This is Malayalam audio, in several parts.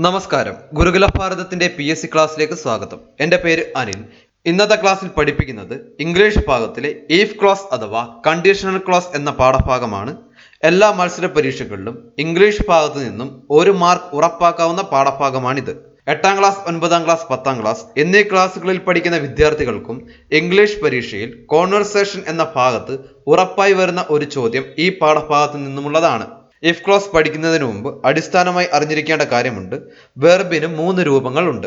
നമസ്കാരം. ഗുരുകുല ഭാരതത്തിന്റെ പി എസ് സി ക്ലാസ്സിലേക്ക് സ്വാഗതം. എന്റെ പേര് അനിൽ. ഇന്നത്തെ ക്ലാസ്സിൽ പഠിപ്പിക്കുന്നത് ഇംഗ്ലീഷ് ഭാഗത്തിലെ ഈഫ് ക്ലാസ് അഥവാ കണ്ടീഷണൽ ക്ലാസ് എന്ന പാഠഭാഗമാണ്. എല്ലാ മത്സര പരീക്ഷകളിലും ഇംഗ്ലീഷ് ഭാഗത്തു നിന്നും ഒരു മാർക്ക് ഉറപ്പാക്കാവുന്ന പാഠഭാഗമാണിത്. എട്ടാം ക്ലാസ് ഒൻപതാം ക്ലാസ് പത്താം ക്ലാസ് എന്നീ ക്ലാസ്സുകളിൽ പഠിക്കുന്ന വിദ്യാർത്ഥികൾക്കും ഇംഗ്ലീഷ് പരീക്ഷയിൽ കോൺവെർസേഷൻ എന്ന ഭാഗത്ത് ഉറപ്പായി വരുന്ന ഒരു ചോദ്യം ഈ പാഠഭാഗത്തു നിന്നുമുള്ളതാണ്. ഇഫ് ക്ലോസ് പഠിക്കുന്നതിന് മുമ്പ് അടിസ്ഥാനമായി അറിഞ്ഞിരിക്കേണ്ട കാര്യമുണ്ട്. വെർബിന് മൂന്ന് രൂപങ്ങൾ ഉണ്ട്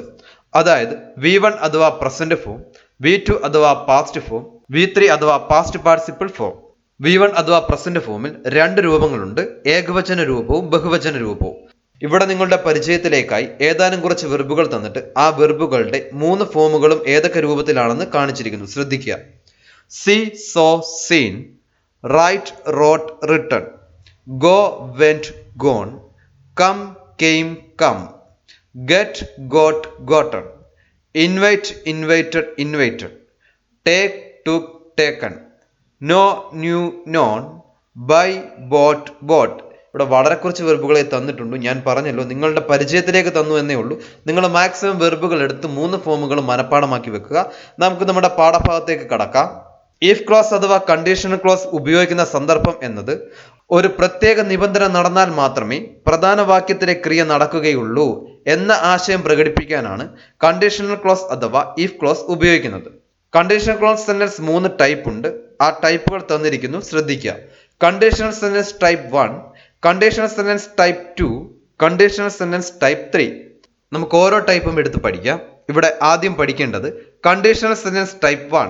അതായത് വി വൺ അഥവാ പ്രസന്റ് ഫോം വി ടു അഥവാ പാസ്റ്റ് ഫോം വി ത്രീ അഥവാ past participle form V one അഥവാ പ്രസന്റ് ഫോമിൽ രണ്ട് രൂപങ്ങളുണ്ട്. ഏകവചന രൂപവും ബഹുവചന രൂപവും. ഇവിടെ നിങ്ങളുടെ പരിചയത്തിലേക്കായി ഏതാനും കുറച്ച് വെർബുകൾ തന്നിട്ട് ആ വെർബുകളുടെ മൂന്ന് ഫോമുകളും ഏതൊക്കെ രൂപത്തിലാണെന്ന് കാണിച്ചിരിക്കുന്നു. ശ്രദ്ധിക്കുക. See saw seen write wrote written go went gone come came come get got gotten invite invited invited take took taken know knew known buy bought bought ഇവിടെ വളരെ കുറച്ച് വെർബുകളെ തന്നിട്ടുണ്ട്. ഞാൻ പറഞ്ഞല്ലോ നിങ്ങളുടെ പരിചയത്തിലേക്ക് തന്നു എന്നേ ഉള്ളൂ. നിങ്ങൾ മാക്സിമം വെർബുകൾ എടുത്ത് മൂന്ന് ഫോമുകൾ മനഃപ്പാടമാക്കി വെക്കുക. നമുക്ക് നമ്മുടെ പാഠഭാഗത്തേക്ക് കടക്കാം. ഇഫ് ക്ലോസ് അഥവാ കണ്ടീഷണൽ ക്ലോസ് ഉപയോഗിക്കുന്ന സന്ദർഭം എന്നത് ഒരു പ്രത്യേക നിബന്ധന നടന്നാൽ മാത്രമേ പ്രധാന വാക്യത്തിലെ ക്രിയ നടക്കുകയുള്ളൂ എന്ന ആശയം പ്രകടിപ്പിക്കാനാണ് കണ്ടീഷണൽ ക്ലോസ് അഥവാ ഇഫ് ക്ലോസ് ഉപയോഗിക്കുന്നത്. കണ്ടീഷണൽ ക്ലോസ് സെന്റൻസ് മൂന്ന് ടൈപ്പ് ഉണ്ട്. ആ ടൈപ്പുകൾ തന്നിരിക്കുന്നു. ശ്രദ്ധിക്കുക. Conditional sentence type one conditional sentence type two conditional sentence type three നമുക്ക് ഓരോ ടൈപ്പും എടുത്ത് പഠിക്കാം. ഇവിടെ ആദ്യം പഠിക്കേണ്ടത് conditional sentence type one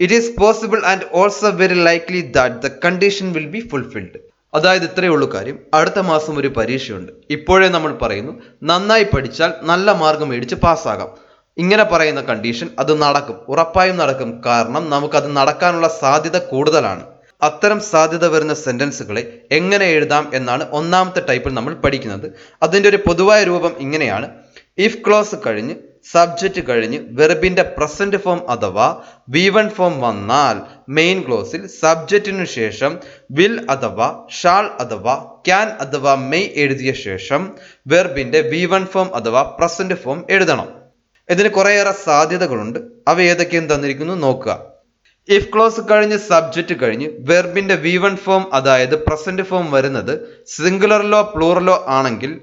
it is possible and also very likely that the condition will be fulfilled അതായത് ഇത്രയേ ഉള്ളൂ കാര്യം. അടുത്ത മാസം ഒരു പരീക്ഷയുണ്ട്. ഇപ്പോഴേ നമ്മൾ പറയുന്നു നന്നായി പഠിച്ചാൽ നല്ല മാർഗം മേടിച്ച് പാസ്സാകാം. ഇങ്ങനെ പറയുന്ന കണ്ടീഷൻ അത് നടക്കും. ഉറപ്പായും നടക്കും. കാരണം നമുക്കത് നടക്കാനുള്ള സാധ്യത കൂടുതലാണ്. അത്തരം സാധ്യത വരുന്ന സെന്റൻസുകളെ എങ്ങനെ എഴുതാം എന്നാണ് ഒന്നാമത്തെ ടൈപ്പിൽ നമ്മൾ പഠിക്കുന്നത്. അതിന്റെ ഒരു പൊതുവായ രൂപം ഇങ്ങനെയാണ്. ഇഫ് ക്ലോസ് കഴിഞ്ഞ് സബ്ജക്റ്റ് കഴിഞ്ഞ് വെർബിന്റെ പ്രസന്റ് ഫോം അഥവാ വി വൺ ഫോം വന്നാൽ മെയിൻ ക്ലോസിൽ സബ്ജക്റ്റിനു ശേഷം വിൽ അഥവാ ഷാൾ അഥവാ ക്യാൻ അഥവാ മെയ് എഴുതിയ ശേഷം വെർബിന്റെ വി വൺ ഫോം അഥവാ പ്രസന്റ് ഫോം എഴുതണം. ഇതിന് കുറേയേറെ സാധ്യതകളുണ്ട്. അവ ഏതൊക്കെയും തന്നിരിക്കുന്നു നോക്കുക. ഇഫ് ക്ലോസ് കഴിഞ്ഞ് സബ്ജക്റ്റ് കഴിഞ്ഞ് വെർബിന്റെ വി വൺ ഫോം അതായത് പ്രസന്റ് ഫോം വരുന്നത് സിംഗുലറിലോ പ്ലൂറലോ ആണെങ്കിൽ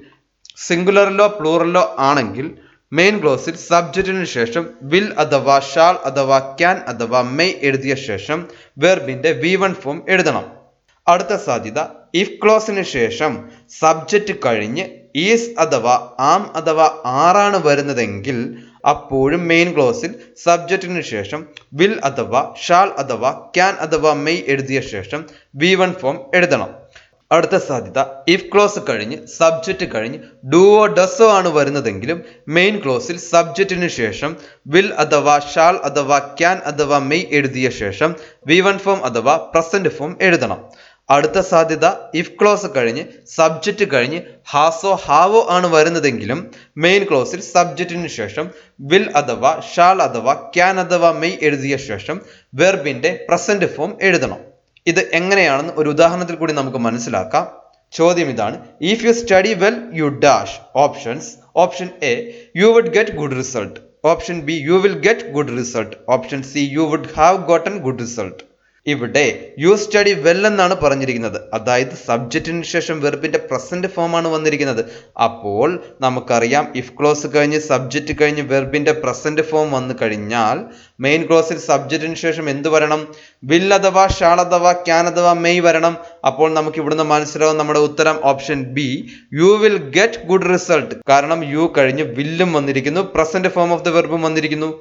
സിംഗുലറിലോ പ്ലൂറലോ ആണെങ്കിൽ മെയിൻ ക്ലോസിൽ സബ്ജക്റ്റിന് ശേഷം വിൽ അഥവാ ഷാൾ അഥവാ ക്യാൻ അഥവാ മെയ് എഴുതിയ ശേഷം വെർബിന്റെ വി വൺ ഫോം എഴുതണം. അടുത്ത സാധ്യത ഇഫ് ക്ലോസിന് ശേഷം സബ്ജക്റ്റ് കഴിഞ്ഞ് ഈസ് അഥവാ ആം അഥവാ ആറാണ് വരുന്നതെങ്കിൽ അപ്പോഴും മെയിൻ ക്ലോസിൽ സബ്ജക്റ്റിന് ശേഷം വിൽ അഥവാ ഷാൾ അഥവാ ക്യാൻ അഥവാ മെയ് എഴുതിയ ശേഷം വി വൺ ഫോം എഴുതണം. അടുത്ത സാധ്യത ഇഫ് ക്ലോസ് കഴിഞ്ഞ് സബ്ജക്റ്റ് കഴിഞ്ഞ് ഡുവോ ഡസോ ആണ് വരുന്നതെങ്കിലും മെയിൻ ക്ലോസിൽ സബ്ജക്റ്റിന് ശേഷം വിൽ അഥവാ ഷാൾ അഥവാ ക്യാൻ അഥവാ മെയ് എഴുതിയ ശേഷം വി വൺ ഫോം അഥവാ പ്രസന്റ് ഫോം എഴുതണം. അടുത്ത സാധ്യത ഇഫ് ക്ലോസ് കഴിഞ്ഞ് സബ്ജക്റ്റ് കഴിഞ്ഞ് ഹാസോ ഹാവോ ആണ് വരുന്നതെങ്കിലും മെയിൻ ക്ലോസിൽ സബ്ജക്റ്റിന് ശേഷം വിൽ അഥവാ ഷാൾ അഥവാ ക്യാൻ അഥവാ മെയ് എഴുതിയ ശേഷം വെർബിന്റെ പ്രസന്റ് ഫോം എഴുതണം. ഇത് എങ്ങനെയാണെന്ന് ഒരു ഉദാഹരണത്തിൽ കൂടി നമുക്ക് മനസ്സിലാക്കാം. ചോദ്യം ഇതാണ്. If you study well you dash options option A you would get good result option B you will get good result option C you would have gotten good result ഇവിടെ യു സ്റ്റഡി വെൽ എന്നാണ് പറഞ്ഞിരിക്കുന്നത്. അതായത് സബ്ജക്റ്റിന് ശേഷം വെർബിന്റെ പ്രസന്റ് ഫോം ആണ് വന്നിരിക്കുന്നത്. അപ്പോൾ നമുക്കറിയാം ഇഫ് ക്ലോസ് കഴിഞ്ഞ് സബ്ജക്റ്റ് കഴിഞ്ഞ് വെർബിന്റെ പ്രസന്റ് ഫോം വന്നു കഴിഞ്ഞാൽ മെയിൻ ക്ലോസിൽ സബ്ജക്റ്റിന് ശേഷം എന്ത് വരണം? വിൽ അഥവാ ഷാൾ അഥവാ ക്യാൻ അഥവാ മെയ് വരണം. അപ്പോൾ നമുക്ക് ഇവിടുന്ന് മനസ്സിലാവും നമ്മുടെ ഉത്തരം option B you will get good result കാരണം യു കഴിഞ്ഞ് വില്ലും വന്നിരിക്കുന്നു പ്രസന്റ് ഫോം ഓഫ് ദ വെർബും വന്നിരിക്കുന്നു.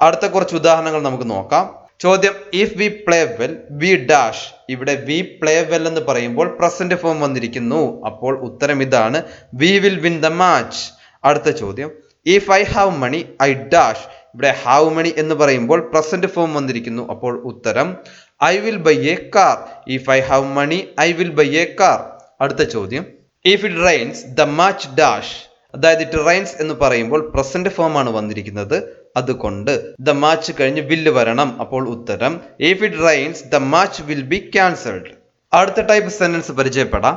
അടുത്ത കുറച്ച് ഉദാഹരണങ്ങൾ നമുക്ക് നോക്കാം. ചോദ്യം if we play well we dash ഇവിടെ വി പ്ലേ വെൽ എന്ന് പറയുമ്പോൾ പ്രസന്റ് ഫോം വന്നിരിക്കുന്നു. അപ്പോൾ ഉത്തരം ഇതാണ് we will win the match അടുത്ത ചോദ്യം if I have money I dash ഇവിടെ ഹാവ് മണി എന്ന് പറയുമ്പോൾ പ്രസന്റ് ഫോം വന്നിരിക്കുന്നു. അപ്പോൾ ഉത്തരം I will buy a car if I have money I will buy a car അടുത്ത ചോദ്യം if it rains the match dash അതായത് ഇറ്റ് റെയിൻസ് എന്ന് പറയുമ്പോൾ പ്രസന്റ് ഫോം ആണ് വന്നിരിക്കുന്നത്. അതുകൊണ്ട് ദ മാച്ച് കഴിഞ്ഞ് വില്ല് വരണം. അപ്പോൾ ഉത്തരം if it rains the match will be cancelled അടുത്ത ടൈപ്പ് സെന്റൻസ് പരിചയപ്പെടാം.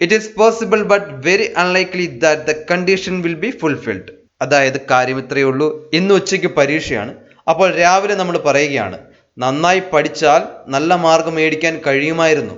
It is possible but very unlikely that the condition will be fulfilled അതായത് കാര്യം ഇത്രയേ ഉള്ളൂ. ഇന്ന് ഉച്ചയ്ക്ക് പരീക്ഷയാണ്. അപ്പോൾ രാവിലെ നമ്മൾ പറയുകയാണ് നന്നായി പഠിച്ചാൽ നല്ല മാർഗം മേടിക്കാൻ കഴിയുമായിരുന്നു.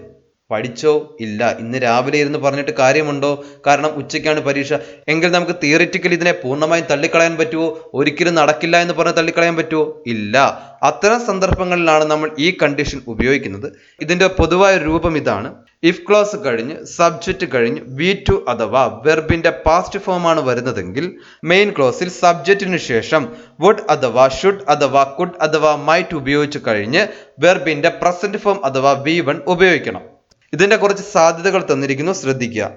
പഠിച്ചോ? ഇല്ല. ഇന്ന് രാവിലെ ഇരുന്ന് പറഞ്ഞിട്ട് കാര്യമുണ്ടോ? കാരണം ഉച്ചയ്ക്കാണ് പരീക്ഷ. എങ്കിൽ നമുക്ക് തിയറിറ്റിക്കലി ഇതിനെ പൂർണമായും തള്ളിക്കളയാൻ പറ്റുമോ ഒരിക്കലും നടക്കില്ല എന്ന് പറഞ്ഞ് തള്ളിക്കളയാൻ പറ്റുമോ ഇല്ല. അത്തരം സന്ദർഭങ്ങളിലാണ് നമ്മൾ ഈ കണ്ടീഷൻ ഉപയോഗിക്കുന്നത്. ഇതിന്റെ പൊതുവായ രൂപം ഇതാണ്. ഇഫ് ക്ലോസ് കഴിഞ്ഞ് സബ്ജക്റ്റ് കഴിഞ്ഞ് വി ടു അഥവാ വെർബിന്റെ പാസ്റ്റ് ഫോം ആണ് വരുന്നതെങ്കിൽ മെയിൻ ക്ലോസിൽ സബ്ജക്റ്റിന് ശേഷം വുഡ് അഥവാ ഷുഡ് അഥവാ കുഡ് അഥവാ മൈറ്റ് ഉപയോഗിച്ച് കഴിഞ്ഞ് വെർബിന്റെ പ്രസന്റ് ഫോം അഥവാ വി വൺ ഉപയോഗിക്കണം. ഇതിന്റെ കുറച്ച് സാധ്യതകൾ തന്നിരിക്കുന്നു. ശ്രദ്ധിക്കുക.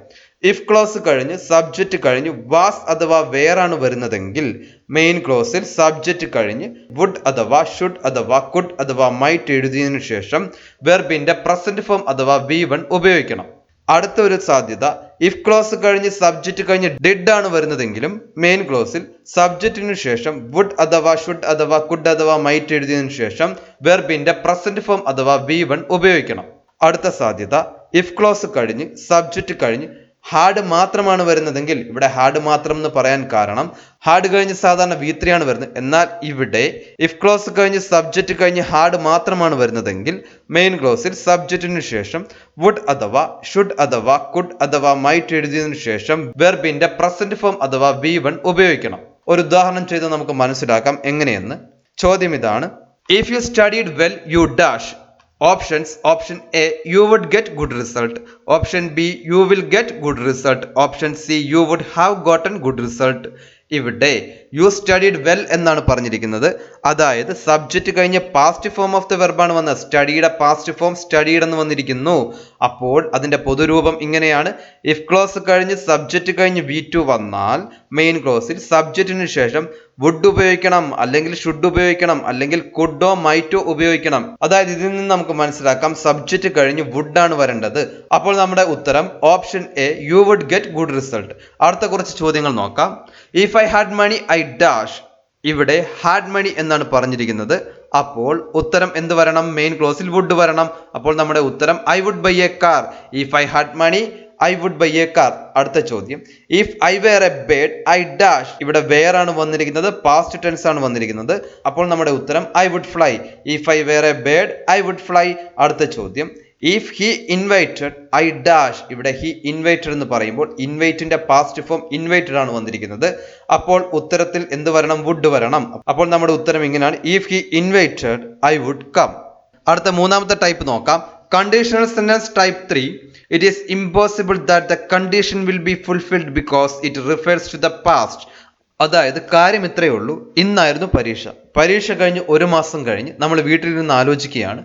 ഇഫ് ക്ലോസ് കഴിഞ്ഞ് സബ്ജക്റ്റ് കഴിഞ്ഞ് വാസ് അഥവാ ആണ് വരുന്നതെങ്കിൽ മെയിൻ ക്ലോസിൽ സബ്ജക്റ്റ് കഴിഞ്ഞ് വുഡ് അഥവാ ഷുഡ് അഥവാ കുഡ് അഥവാ മൈറ്റ് എഴുതിയതിനു ശേഷം വെർബിന്റെ പ്രസന്റ് ഫോം അഥവാ വി വൺ ഉപയോഗിക്കണം. അടുത്ത ഒരു സാധ്യത ഇഫ് ക്ലോസ് കഴിഞ്ഞ് സബ്ജക്റ്റ് കഴിഞ്ഞ് ഡിഡ് ആണ് വരുന്നതെങ്കിലും മെയിൻ ക്ലോസിൽ സബ്ജക്റ്റിനു ശേഷം വുഡ് അഥവാ ഷുഡ് അഥവാ കുഡ് അഥവാ മൈറ്റ് എഴുതിയതിനു ശേഷം വെർബിന്റെ പ്രസന്റ് ഫോം അഥവാ വി വൺ ഉപയോഗിക്കണം. അടുത്ത സാധ്യത ഇഫ് ക്ലോസ് കഴിഞ്ഞ് സബ്ജക്റ്റ് കഴിഞ്ഞ് ഹാഡ് മാത്രമാണ് വരുന്നതെങ്കിൽ ഇവിടെ ഹാഡ് മാത്രം എന്ന് പറയാൻ കാരണം ഹാഡ് കഴിഞ്ഞ് സാധാരണ വി ത്രീ ആണ് വരുന്നത്. എന്നാൽ ഇവിടെ ഇഫ് ക്ലോസ് കഴിഞ്ഞ് സബ്ജക്റ്റ് കഴിഞ്ഞ് ഹാഡ് മാത്രമാണ് വരുന്നതെങ്കിൽ മെയിൻ ക്ലോസിൽ സബ്ജക്റ്റിനു ശേഷം വുഡ് അഥവാ ഷുഡ് അഥവാ കുഡ് അഥവാ മൈറ്റ് എഴുതിയതിനു ശേഷം വെർബിന്റെ പ്രസന്റ് ഫോം അഥവാ വി വൺ ഉപയോഗിക്കണം. ഒരു ഉദാഹരണം ചെയ്ത് നമുക്ക് മനസ്സിലാക്കാം. എങ്ങനെയെന്ന്? ചോദ്യം ഇതാണ് if you studied well you dash options option A you would get good result option B you will get good result option C you would have gotten good result ഇവിടെ യു സ്റ്റഡീഡ് വെൽ എന്നാണ് പറഞ്ഞിരിക്കുന്നത്. അതായത് സബ്ജക്റ്റ് കഴിഞ്ഞ് പാസ്റ്റ് ഫോം ഓഫ് ദ വെർബാണ് വന്നത്. സ്റ്റഡിയുടെ പാസ്റ്റ് ഫോം സ്റ്റഡീഡ് എന്ന് വന്നിരിക്കുന്നു. അപ്പോൾ അതിന്റെ പൊതുരൂപം ഇങ്ങനെയാണ്. ഇഫ് ക്ലോസ് കഴിഞ്ഞ് സബ്ജക്റ്റ് കഴിഞ്ഞ് വി ടു വന്നാൽ മെയിൻ ക്ലോസിൽ സബ്ജക്റ്റിന് ശേഷം വുഡ് ഉപയോഗിക്കണം അല്ലെങ്കിൽ ഷുഡ് ഉപയോഗിക്കണം അല്ലെങ്കിൽ കുഡോ മൈറ്റോ ഉപയോഗിക്കണം. അതായത് ഇതിൽ നിന്ന് നമുക്ക് മനസ്സിലാക്കാം സബ്ജക്റ്റ് കഴിഞ്ഞ് വുഡ് ആണ് വരേണ്ടത്. അപ്പോൾ നമ്മുടെ ഉത്തരം option A you would get good result അടുത്ത കുറച്ച് ചോദ്യങ്ങൾ നോക്കാം. If I had money I dash ഇവിടെ ഹാഡ് മണി എന്നാണ് പറഞ്ഞിരിക്കുന്നത്. അപ്പോൾ ഉത്തരം എന്ത് വരണം? മെയിൻ ക്ലോസിൽ വുഡ് വരണം. അപ്പോൾ നമ്മുടെ ഉത്തരം I would buy a car if I had money I would buy a car അടുത്ത ചോദ്യം. If I were a bird I dash ഇവിടെ വെയർ ആണ് വന്നിരിക്കുന്നത്? പാസ്റ്റ് ടെൻസ് ആണ് വന്നിരിക്കുന്നത്. അപ്പോൾ നമ്മുടെ ഉത്തരം I would fly if I were a bird I would fly അടുത്ത ചോദ്യം. If he invited I dash ഇവിടെ ഹി ഇൻവൈറ്റഡ് എന്ന് പറയുമ്പോൾ ഇൻവൈറ്റിന്റെ പാസ്റ്റ് ഫോം ഇൻവൈറ്റഡ് ആണ് വന്നിരിക്കുന്നത്. അപ്പോൾ ഉത്തരത്തിൽ എന്ത് വരണം? വുഡ് വരണം. അപ്പോൾ നമ്മുടെ ഉത്തരം ഇങ്ങനെയാണ്. If he invited I would come അടുത്ത മൂന്നാമത്തെ ടൈപ്പ് നോക്കാം. Conditional sentence type three it is impossible that the condition will be fulfilled because it refers to the past അതായത് കാര്യം ഇത്രയേ ഉള്ളൂ. ഇന്നായിരുന്നു പരീക്ഷ. പരീക്ഷ കഴിഞ്ഞ് ഒരു മാസം കഴിഞ്ഞ് നമ്മൾ വീട്ടിൽ നിന്ന് ആലോചിക്കുകയാണ്.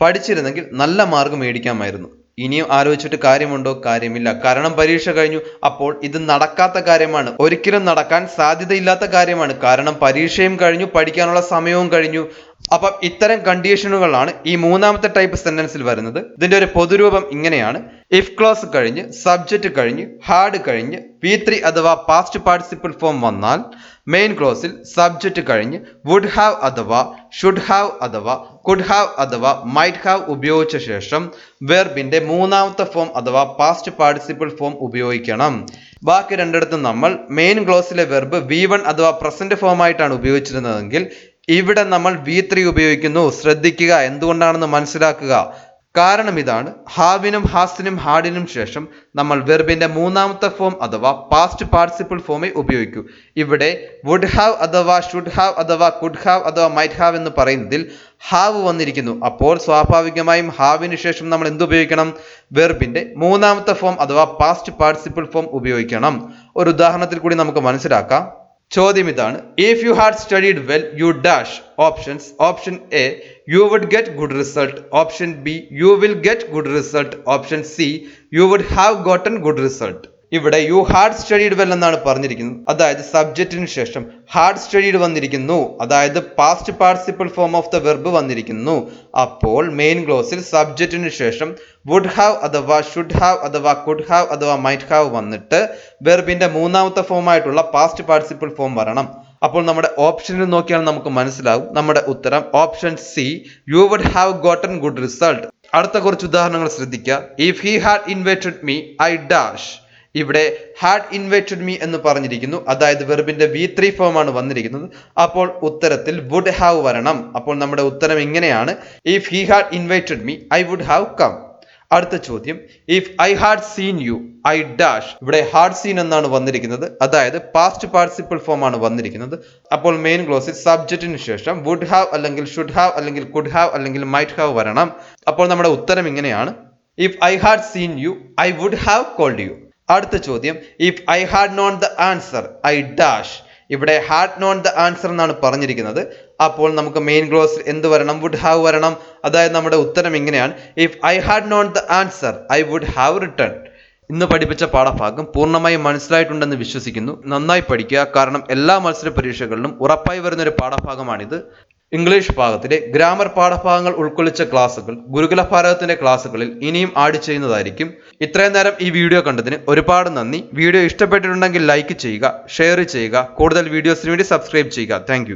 പഠിച്ചിരുന്നെങ്കിൽ നല്ല മാർക്ക് മേടിക്കാമായിരുന്നു. ഇനിയും ആലോചിച്ചിട്ട് കാര്യമുണ്ടോ? കാര്യമില്ല. കാരണം പരീക്ഷ കഴിഞ്ഞു. അപ്പോൾ ഇത് നടക്കാത്ത കാര്യമാണ്. ഒരിക്കലും നടക്കാൻ സാധ്യതയില്ലാത്ത കാര്യമാണ്. കാരണം പരീക്ഷയും കഴിഞ്ഞു പഠിക്കാനുള്ള സമയവും കഴിഞ്ഞു. അപ്പം ഇത്തരം കണ്ടീഷനുകളാണ് ഈ മൂന്നാമത്തെ ടൈപ്പ് സെന്റൻസിൽ വരുന്നത്. ഇതിന്റെ ഒരു പൊതുരൂപം ഇങ്ങനെയാണ്. ഇഫ് ക്ലോസ് കഴിഞ്ഞ് സബ്ജക്റ്റ് കഴിഞ്ഞ് ഹാർഡ് കഴിഞ്ഞ് പി ത്രീ അഥവാ പാസ്റ്റ് പാർട്ടിസിപ്പിൾ ഫോം വന്നാൽ മെയിൻ ക്ലോസിൽ സബ്ജക്റ്റ് കഴിഞ്ഞ് വുഡ് ഹാവ് അഥവാ ഷുഡ് ഹാവ് അഥവാ കുഡ് ഹാവ് അഥവാ മൈറ്റ് ഹാവ് ഉപയോഗിച്ച ശേഷം വെർബിന്റെ മൂന്നാമത്തെ ഫോം അഥവാ പാസ്റ്റ് പാർട്ടിസിപ്പിൾ ഫോം ഉപയോഗിക്കണം. ബാക്കി രണ്ടിടത്തും നമ്മൾ മെയിൻ ക്ലോസിലെ വെർബ് വി വൺ അഥവാ പ്രസന്റ് ഫോം ആയിട്ടാണ് ഉപയോഗിച്ചിരുന്നതെങ്കിൽ ഇവിടെ നമ്മൾ വി ത്രീ ഉപയോഗിക്കുന്നു. ശ്രദ്ധിക്കുക. എന്തുകൊണ്ടാണെന്ന് മനസ്സിലാക്കുക. കാരണം ഇതാണ്. ഹാവിനും ഹാസിനും ഹാഡിനും ശേഷം നമ്മൾ വെർബിന്റെ മൂന്നാമത്തെ ഫോം അഥവാ പാസ്റ്റ് പാർട്ടിസിപ്പിൾ ഫോമേ ഉപയോഗിക്കൂ. ഇവിടെ വുഡ് ഹാവ് അഥവാ ഷുഡ് ഹാവ് അഥവാ കുഡ് ഹാവ് അഥവാ മൈറ്റ് ഹാവ് എന്ന് പറയുന്നതിൽ ഹാവ് വന്നിരിക്കുന്നു. അപ്പോൾ സ്വാഭാവികമായും ഹാവിന് ശേഷം നമ്മൾ എന്ത് ഉപയോഗിക്കണം? വെർബിന്റെ മൂന്നാമത്തെ ഫോം അഥവാ പാസ്റ്റ് പാർട്ടിസിപ്പിൾ ഫോം ഉപയോഗിക്കണം. ഒരു ഉദാഹരണത്തിൽ കൂടി നമുക്ക് മനസ്സിലാക്കാം. ചോദ്യം ഇതാണ്. If you had studied well you dash options option A you would get good result option B you will get good result option C you would have gotten good result ഇവിടെ യു ഹാർഡ് സ്റ്റഡീഡ് വെൽ എന്നാണ് പറഞ്ഞിരിക്കുന്നത്. അതായത് സബ്ജക്റ്റിന് ശേഷം ഹാർഡ് സ്റ്റഡീഡ് വന്നിരിക്കുന്നു. അതായത് past participle form of the verb വന്നിരിക്കുന്നു. അപ്പോൾ മെയിൻ ക്ലോസിൽ സബ്ജക്റ്റിന് ശേഷം വുഡ് ഹാവ് അഥവാ ഷുഡ് ഹാവ് അഥവാ കുഡ് ഹാവ് അഥവാ മൈറ്റ് ഹാവ് വന്നിട്ട് വെർബിന്റെ മൂന്നാമത്തെ ഫോം ആയിട്ടുള്ള പാസ്റ്റ് പാർട്ടിസിപ്പിൾ ഫോം വരണം. അപ്പോൾ നമ്മുടെ ഓപ്ഷനിൽ നോക്കിയാൽ നമുക്ക് മനസ്സിലാവും. നമ്മുടെ ഉത്തരം option C you would have gotten good result അടുത്ത കുറച്ച് ഉദാഹരണങ്ങൾ ശ്രദ്ധിക്കുക if he had invited me I dash ഇവിടെ ഹാഡ് ഇൻവൈറ്റഡ് മീ എന്ന് പറഞ്ഞിരിക്കുന്നു. അതായത് വെർബിന്റെ വി ത്രീ ആണ് വന്നിരിക്കുന്നത്. അപ്പോൾ ഉത്തരത്തിൽ വുഡ് ഹാവ് വരണം. അപ്പോൾ നമ്മുടെ ഉത്തരം ഇങ്ങനെയാണ്. If he had invited me I would have come അടുത്ത ചോദ്യം. If I had seen you I dash ഇവിടെ ഹാഡ് സീൻ എന്നാണ് വന്നിരിക്കുന്നത്. അതായത് പാസ്റ്റ് പാർട്ടിസിപ്പിൾ ഫോം ആണ് വന്നിരിക്കുന്നത്. അപ്പോൾ മെയിൻ ക്ലോസിൽ സബ്ജക്റ്റിന് ശേഷം വുഡ് ഹാവ് അല്ലെങ്കിൽ ഷുഡ് ഹാവ് അല്ലെങ്കിൽ കുഡ് ഹാവ് അല്ലെങ്കിൽ മൈറ്റ് ഹാവ് വരണം. അപ്പോൾ നമ്മുടെ ഉത്തരം ഇങ്ങനെയാണ്. If I had seen you I would have called you അടുത്ത ചോദ്യം. If I had known the answer I dash ഇവിടെ ഹാഡ് നോൺ ദ ആൻസർ എന്നാണ് പറഞ്ഞിരിക്കുന്നത്. അപ്പോൾ നമുക്ക് മെയിൻ ക്ലോസ് എന്ത് വരണം? വുഡ് ഹാവ് വരണം. അതായത് നമ്മുടെ ഉത്തരം ഇങ്ങനെയാണ്. If I had known the answer I would have return ഇന്ന് പഠിപ്പിച്ച പാഠഭാഗം പൂർണമായും മനസ്സിലായിട്ടുണ്ടെന്ന് വിശ്വസിക്കുന്നു. നന്നായി പഠിക്കുക. കാരണം എല്ലാ മത്സര പരീക്ഷകളിലും ഉറപ്പായി വരുന്ന ഒരു പാഠഭാഗമാണിത്. ഇംഗ്ലീഷ് ഭാഗത്തിലെ ഗ്രാമർ പാഠഭാഗങ്ങൾ ഉൾക്കൊള്ളിച്ച ക്ലാസ്സുകൾ ഗുരുകുല ഭാരതത്തിന്റെ ക്ലാസ്സുകളിൽ ഇനിയും ആഡ് ചെയ്യുന്നതായിരിക്കും. ഇത്രയും നേരം ഈ വീഡിയോ കണ്ടതിന് ഒരുപാട് നന്ദി. വീഡിയോ ഇഷ്ടപ്പെട്ടിട്ടുണ്ടെങ്കിൽ ലൈക്ക് ചെയ്യുക ഷെയർ ചെയ്യുക. കൂടുതൽ വീഡിയോസിന് വേണ്ടി സബ്സ്ക്രൈബ് ചെയ്യുക. താങ്ക്